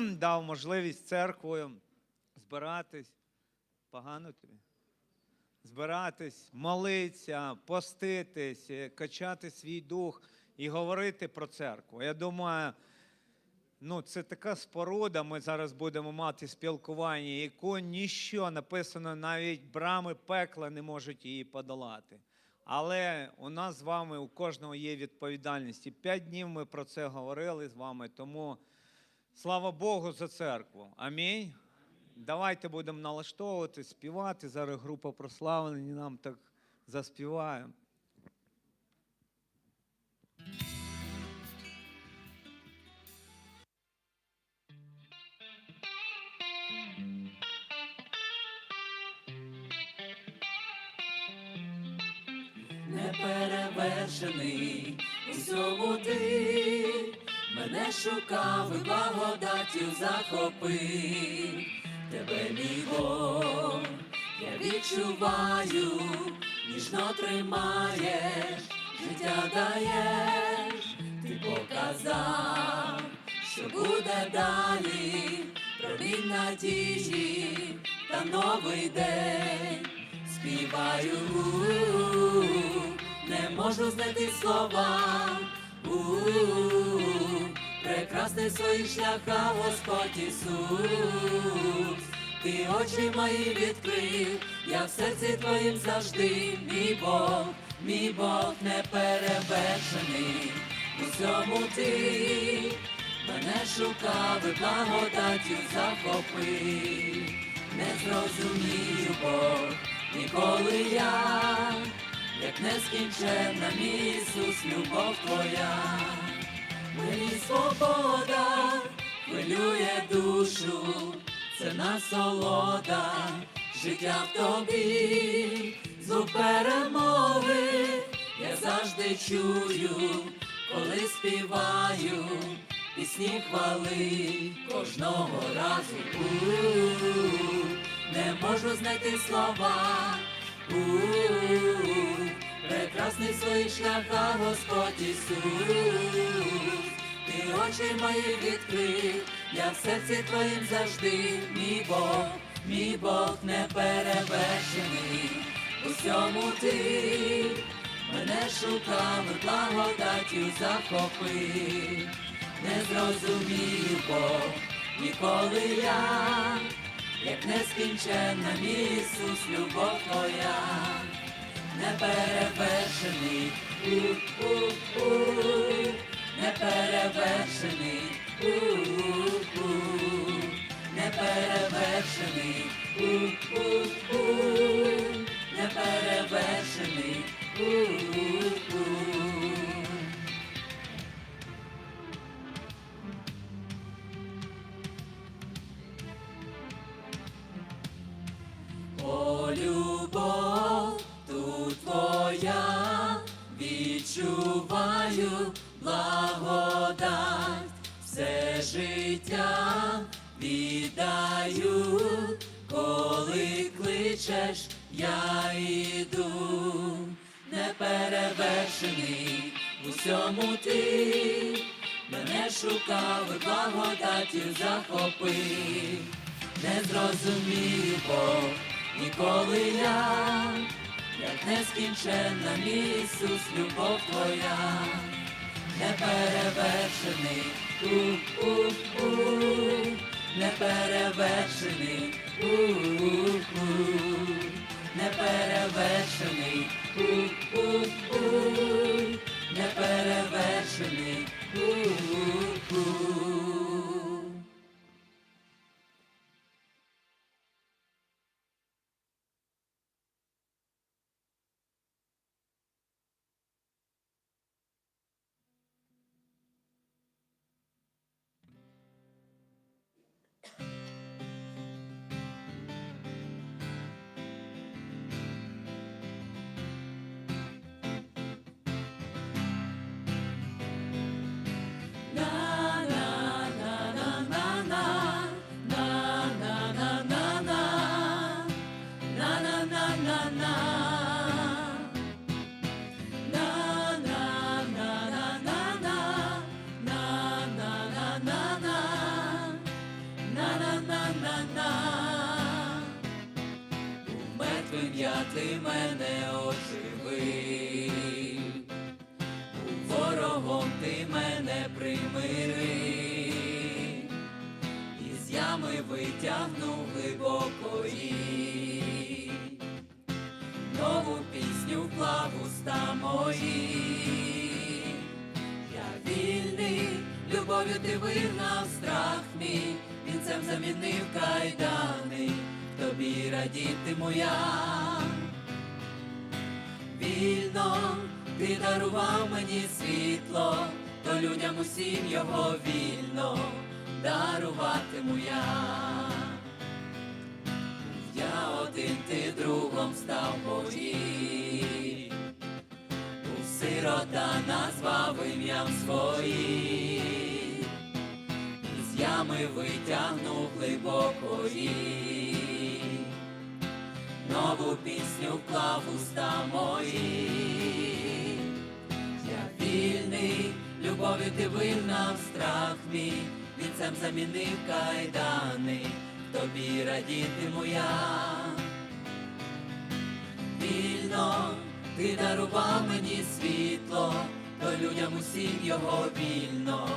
дав можливість церквою збиратись. Погано тобі? Збиратись, молитися, поститись, е, качати свій дух і говорити про церкву. Я думаю, ну, це така споруда. Ми зараз будемо мати спілкування, яку ніщо написано, навіть брами пекла не можуть її подолати. Але у нас з вами у кожного є відповідальність. І п'ять днів ми про це говорили з вами. Тому слава Богу за церкву. Амінь. Давайте будемо налаштовувати, співати. Зараз група прославлені нам так заспіває. неперевершений у всьому ти мене шукав і благодаттю захопив тебе, мій Бог, я відчуваю, ніжно тримаєш, життя даєш, ти показав, що буде далі, промінь надії та новий день співаю, не можу знайти слова. Прекрасний своїх шляхах Господь Ісус, ти очі мої відкрив, я в серці твоїм завжди, мій Бог, мій Бог неперевершений, у всьому ти мене шукав і благодаттю захопив, не зрозумію Бог, ніколи я, як нескінченна мій Ісус, любов твоя. Мені свобода хвилює душу, це насолода, життя в тобі, звук перемоги, я завжди чую, коли співаю пісні хвали кожного разу. У-у-у, Не можу знайти слова. У-у-у, Прекрасний в своїх шляхах Господь Ісус, ти очі мої відкрив, я в серці твоїм завжди, мій Бог, мій Бог неперевершений, у всьому ти мене шукав благодаттю захопив, не зрозумію Бог, ніколи я, як нескінченна мій Ісус, любов твоя неперевершений, у-у-у, неперевершений, у-у-у, неперевершений, у-у-у, неперевершений, у-у-у. Життя віддаю, коли кличеш, я іду, неперевершений у всьому ти, мене шукав і благодаттю захопив. Не зрозумію Бог, ніколи я, як нескінченна мій Ісус, любов твоя, неперевершений, у-у-у, неперевершений, у-у-у, із ями витягнув глибокої, нову пісню вклав уста мої. Я вільний, любов'ю ти вигнав страх мій, вінцем замінив кайдани, тобі радітиму я. Вільно ти дарував мені світло, то людям усім його вільно даруватиму я. Я один ти другом став мої, у сирота назвав ім'ям своїм, із ями витягнув глибокої, нову пісню вклав уста мої. Я вільний, любов'ю ти вигнав страх мій, вінцем замінив кайдани, тобі радітиму я. Вільно ти дарував мені світло, то людям усім його вільно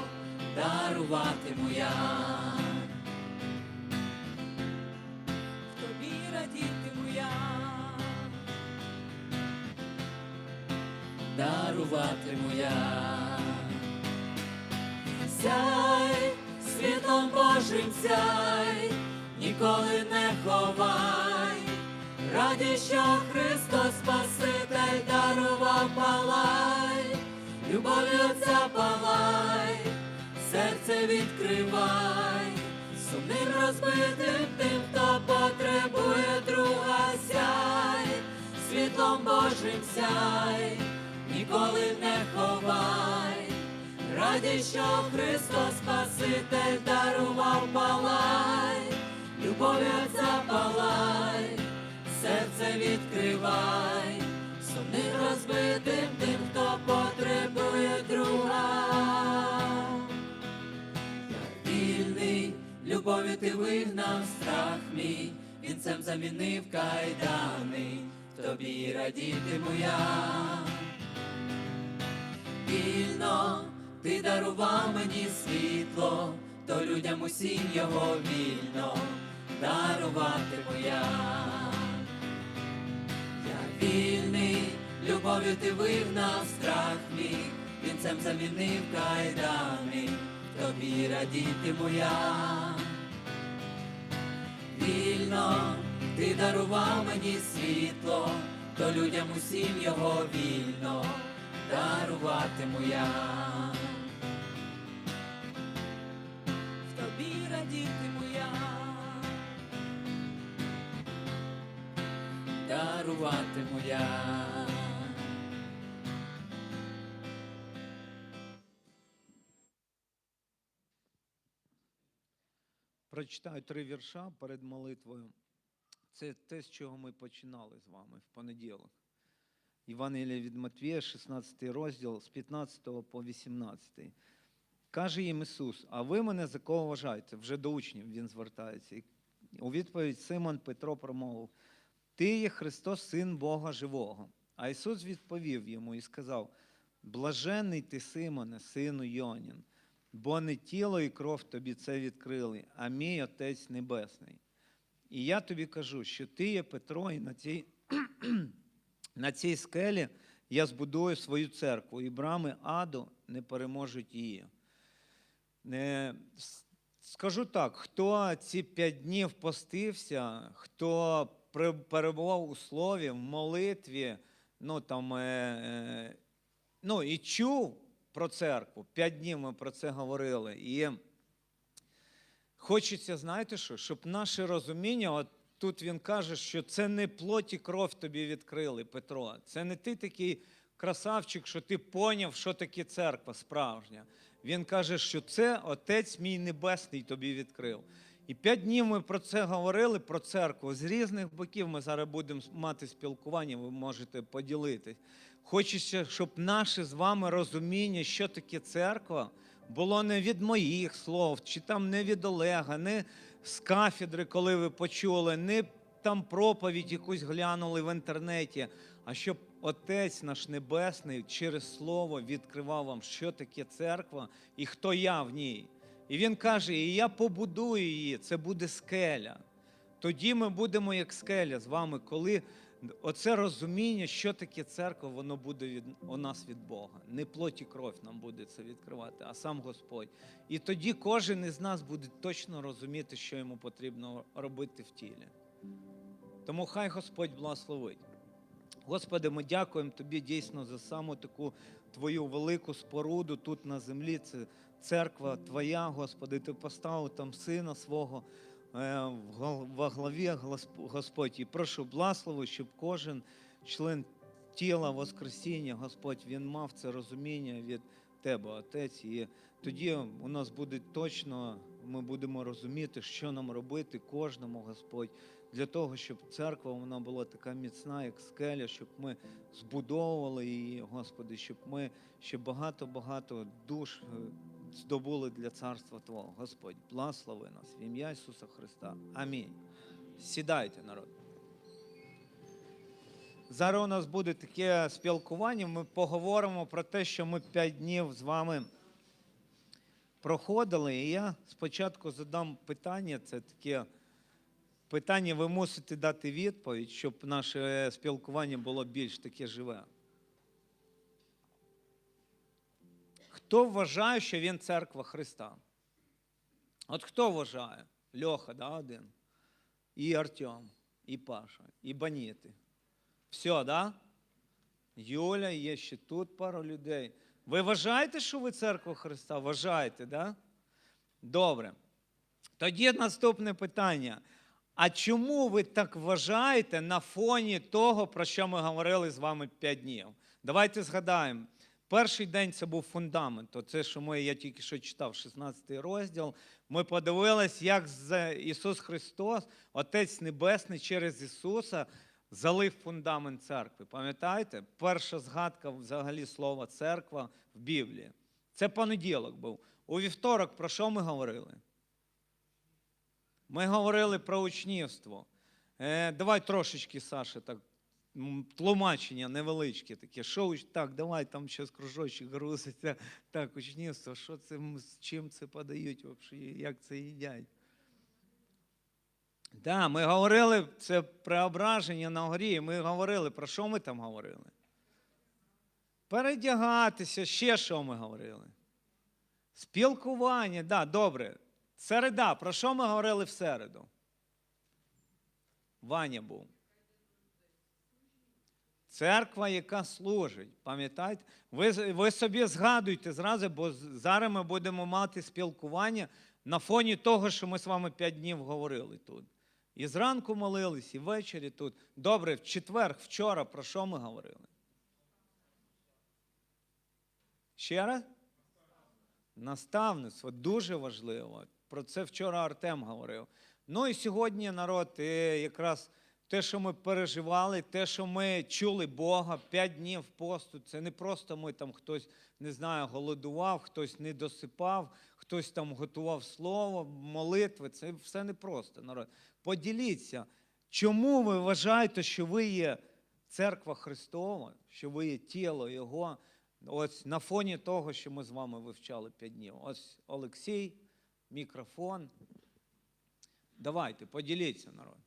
даруватиму я. Тобі радітиму я. даруватиму я. Сяй, світлом Божим сяй, ніколи не ховай, раді, що Христос Спаситель дарував палай, любов'ю Отця палай, серце відкривай, сумним розбитим тим, хто потребує друга сяй, світлом Божим сяй, ніколи не ховай, раді, що Христос Спаситель дарував палай, любов'ю Отця палай, серце відкривай, сумним розбитим тим, хто потребує друга. Я вільний, любов'ю ти вигнав страх мій, вінцем замінив кайдани, тобі радітиму я. Вільно ти дарував мені світло, то людям усім його вільно даруватиму я. Я вільний, любов'ю ти вигнав страх мій, вінцем замінив кайдани, тобі радітиму я. Вільно ти дарував мені світло, то людям усім його вільно даруватиму я. Даруватиму я. Прочитаю три вірша перед молитвою. Це те, з чого ми починали з вами в понеділок. Євангелія від Матвія, 16 розділ з 15 по 18. Каже їм Ісус: А ви мене за кого вважаєте? Вже до учнів він звертається. У відповідь Симон Петро промовив: Ти є Христос, Син Бога Живого. А Ісус відповів йому і сказав: Блажений ти, Симоне, сину Йонін, бо не тіло і кров тобі це відкрили, а мій Отець Небесний. І я тобі кажу, що ти є Петро, і на цій, на цій скелі я збудую свою церкву, і брами аду не переможуть її. Не, скажу так, хто ці п'ять днів постився, хто перебував у слові, в молитві, ну там, е, е, ну і чув про церкву, п'ять днів ми про це говорили. І Хочеться, знаєте що, щоб наше розуміння, от тут він каже, що це не плоть і кров тобі відкрили, Петро. Це не ти такий красавчик, що ти поняв, що таке церква справжня. Він каже, що це Отець мій Небесний тобі відкрив. І п'ять днів ми про це говорили, про церкву. З різних боків ми зараз будемо мати спілкування, ви можете поділитись. Хочеться, щоб наше з вами розуміння, що таке церква, було не від моїх слов, чи там не від Олега, не з кафедри, коли ви почули, не там проповідь якусь глянули в інтернеті, а щоб Отець наш Небесний через Слово відкривав вам, що таке церква і хто я в ній. І він каже: І я побудую її, це буде скеля. Тоді ми будемо як скеля з вами, коли оце розуміння, що таке церква, воно буде від, у нас від Бога. Не плоть і кров нам буде це відкривати, а сам Господь. І тоді кожен із нас буде точно розуміти, що йому потрібно робити в тілі. Тому хай Господь благословить. Господи, ми дякуємо Тобі дійсно за саму таку Твою велику споруду тут на землі. Це церква Твоя, Господи, Ти поставив там сина свого е, во главі, Господь. І прошу благослови, щоб кожен член тіла Воскресіння, Господь, він мав це розуміння від Тебе, Отець. І тоді у нас буде точно, ми будемо розуміти, що нам робити кожному, Господь, для того, щоб церква вона була така міцна, як скеля, щоб ми збудовували її, Господи, щоб ми ще багато-багато душ е, здобули для царства Твого. Господь, благослови нас в ім'я Ісуса Христа. Амінь. Сідайте, народ. Зараз у нас буде таке спілкування. Ми поговоримо про те, що ми п'ять днів з вами проходили. І я спочатку задам питання. Це таке питання, ви мусите дати відповідь, щоб наше спілкування було більш таке живе. Хто вважає, що він церква Христа? От хто вважає? Льоха, да, один? І Артем, і Паша, і Баніти. Все, да? Юля, є ще тут пару людей. Ви вважаєте, що ви церква Христа? Вважаєте, да? Добре. Тоді наступне питання. А чому ви так вважаєте на фоні того, про що ми говорили з вами 5 днів? Давайте згадаємо. Перший день це був фундамент. Оце, що ми, я тільки що читав, 16 розділ. Ми подивились, як Ісус Христос, Отець Небесний, через Ісуса залив фундамент церкви. Пам'ятаєте? Перша згадка взагалі слова церква в Біблії. Це понеділок був. У вівторок про що ми говорили? Ми говорили про учнівство. Е, давай трошечки, Саша, так, тлумачення невеличке таке. Що, так, давай там щось кружочок грузиться. Так, учнівство, що це, з чим це подають, взагалі, як це їдять? Так, да, ми говорили, це преображення на горі. Ми говорили, про що ми там говорили? Передягатися, ще що ми говорили? Спілкування, да, добре. Середа. Про що ми говорили в середу? Ваня був. Церква, яка служить. Пам'ятаєте? Ви, ви собі згадуйте зразу, бо зараз ми будемо мати спілкування на фоні того, що ми з вами п'ять днів говорили тут. І зранку молились, і ввечері тут. Добре, в четвер, вчора, про що ми говорили? Ще раз? Наставництво дуже важливо. Про це вчора Артем говорив. Ну і сьогодні народ, е, якраз те, що ми переживали, те, що ми чули Бога, п'ять днів посту, це не просто ми там хтось, не знаю, голодував, хтось не досипав, хтось там готував слово, молитви. Це все не просто, народ. Поділіться, чому ви вважаєте, що ви є церква Христова, що ви є тіло Його. Ось на фоні того, що ми з вами вивчали п'ять днів. Ось Олексій, мікрофон. Давайте, поділіться, народ.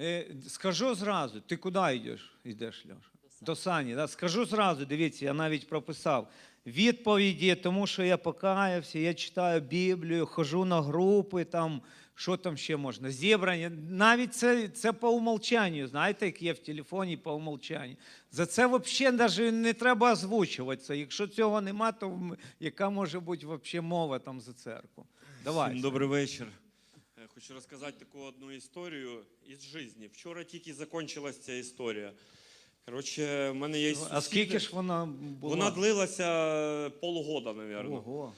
Е, скажу зразу, ти куди йдеш, йдеш Льоша? До Сані. Да? Скажу зразу, дивіться, я навіть прописав відповіді, тому що я покаявся, я читаю Біблію, хожу на групи, там, що там ще можна, зібрання. Навіть це, це по умолчанню, знаєте, як є в телефоні по умолчанню. За це взагалі навіть не треба озвучуватися. Якщо цього нема, то яка може бути взагалі мова там за церкву? Давай. Всім добрий вечір. Е, Хочу розказати таку одну історію із житті. Вчора тільки закінчилася ця історія. Коротше, в мене є А скільки ж вона була? Вона длилася полгода, мабуть. Ого.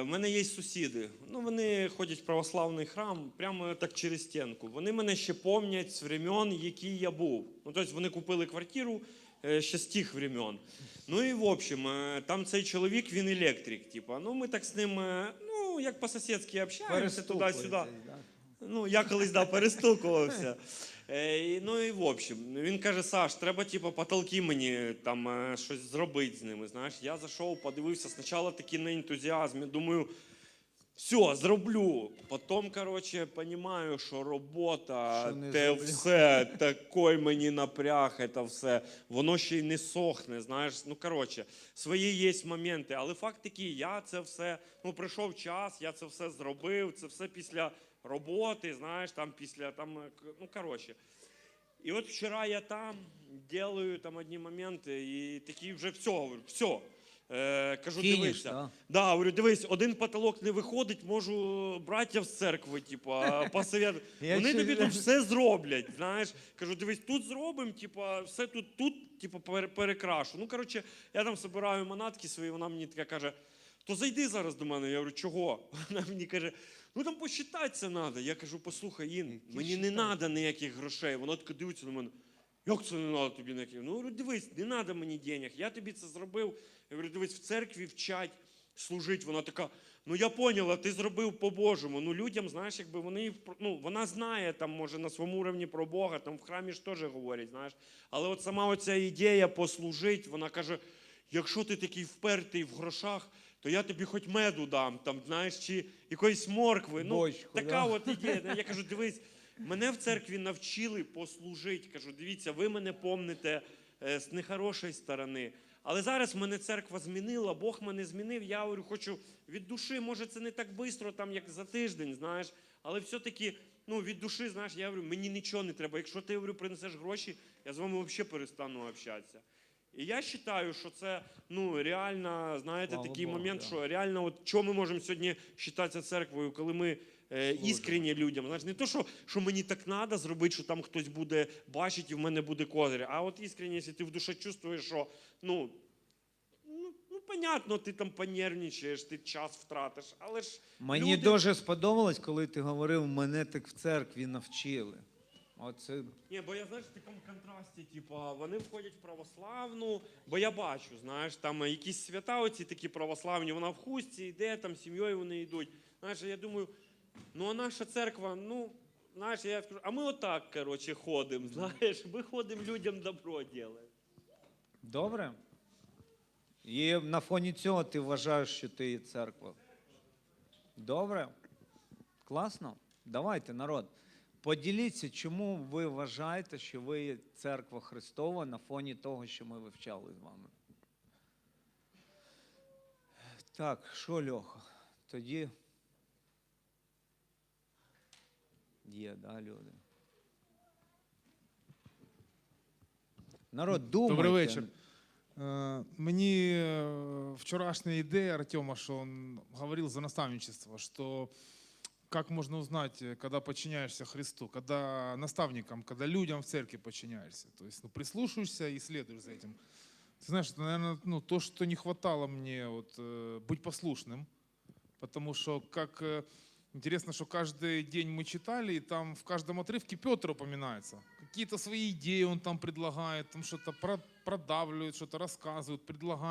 У мене є сусіди. Ну, вони ходять в православний храм прямо так через стінку. Вони мене ще пам'ятають з времен, які я був. Ну, тобто вони купили квартиру е, ще з тих времен. Ну і в общем, е, там цей чоловік, він електрик. Типа. Ну, ми так з ним, е, ну, як по-сусідськи общаємося туди-сюди. Ну, я колись да, перестукувався. Е, ну і в общем, він каже: Саш, треба, типу, потолки мені там е, щось зробити з ними. Знаєш, я зайшов, подивився, спочатку такий на ентузіазмі, думаю. Все, зроблю. Потім, коротше, розумію, що робота, Що не те зроблю. все, такий мені напряг, це все. Воно ще й не сохне, знаєш. Ну, коротше, свої є моменти. Але факт такий, я це все, ну, прийшов час, я це все зробив, це все після роботи, знаєш, там після, там, е, ну, коротше. І от вчора я там делаю там одні моменти, і такий вже все, говорю, все. Е, кажу, Фініш, дивися. да? Да, говорю, дивись, один потолок не виходить, можу браття з церкви, посовєт. Я Вони ще- тобі тут все зроблять. Знаєш, кажу, дивись, тут зробимо, типу, все тут, тут, типу, пере- перекрашу. Ну, коротше, я там збираю манатки свої, вона мені така каже: то зайди зараз до мене. Я говорю, чого? Вона мені каже. Ну там посчитатися треба. Я кажу, послухай, Ін, мені не треба ніяких грошей. Вона така дивиться на мене. Як це не треба тобі ніяких? Ну, дивись, не треба мені денег. Я тобі це зробив. Я говорю, дивись, в церкві вчать служить. Вона така, ну я поняла, ти зробив по-божому. Ну людям, знаєш, якби вони ну, вона знає там, може, на своєму уровні про Бога, там в храмі ж теж говорять, знаєш. Але от сама оця ідея послужити, вона каже: якщо ти такий впертий в грошах, то я тобі хоч меду дам, там, знаєш, чи якоїсь моркви. Ну, Бочку, така да? от ідея. Я кажу, дивись, мене в церкві навчили послужити. Кажу, дивіться, ви мене помните е, з нехорошої сторони. Але зараз мене церква змінила, Бог мене змінив. Я говорю, хочу від душі, може, це не так швидко, там як за тиждень, знаєш. Але все-таки ну, від душі, знаєш, я говорю, мені нічого не треба. Якщо ти говорю, принесеш гроші, я з вами взагалі перестану общатися. І я вважаю, що це ну, реально, знаєте, Слава такий Богу, момент, да. що реально, от що ми можемо сьогодні вважатися церквою, коли ми е, іскренні людям. Знаєш, не то, що, що мені так треба зробити, що там хтось буде бачити і в мене буде козир. А от іскренні, якщо ти в душі чувствуєш, що ну, ну, ну понятно, ти там понервничаєш, ти час втратиш, але ж Мені люди... дуже сподобалось, коли ти говорив, мене так в церкві навчили. Оце Ні, бо я знаєш в такому контрасті, типу, вони входять в православну, бо я бачу, знаєш, там якісь свята, оці такі православні, вона в хустці йде, там сім'єю вони йдуть. Знаєш, я думаю, ну а наша церква, ну, знаєш, я скажу, а ми отак, коротше, ходимо, знаєш, ми ходимо людям добро робимо. добре. І на фоні цього ти вважаєш, що ти є церква. Добре? Класно? Давайте, народ. Поділіться, чому ви вважаєте, що ви церква Христова на фоні того, що ми вивчали з вами. Так, що, Льоха? Тоді є, да, люди. Народ, думайте. Добрий вечір. Е, Мені е, вчорашня ідея Артема, что он говорил за наставничество, что как можно узнать, э, когда подчиняешься Христу, когда наставникам, когда людям в церкви подчиняешься. То есть ну, прислушаешься и следуешь за этим. Ты знаешь, это, наверное, ну, то, что не хватало мне, вот, э, быть послушным. Потому что, как э, интересно, что каждый день мы читали, и там в каждом отрывке Петр упоминается. Какие-то свои идеи он там предлагает, там что-то про- продавливает, что-то рассказывает, предлагает.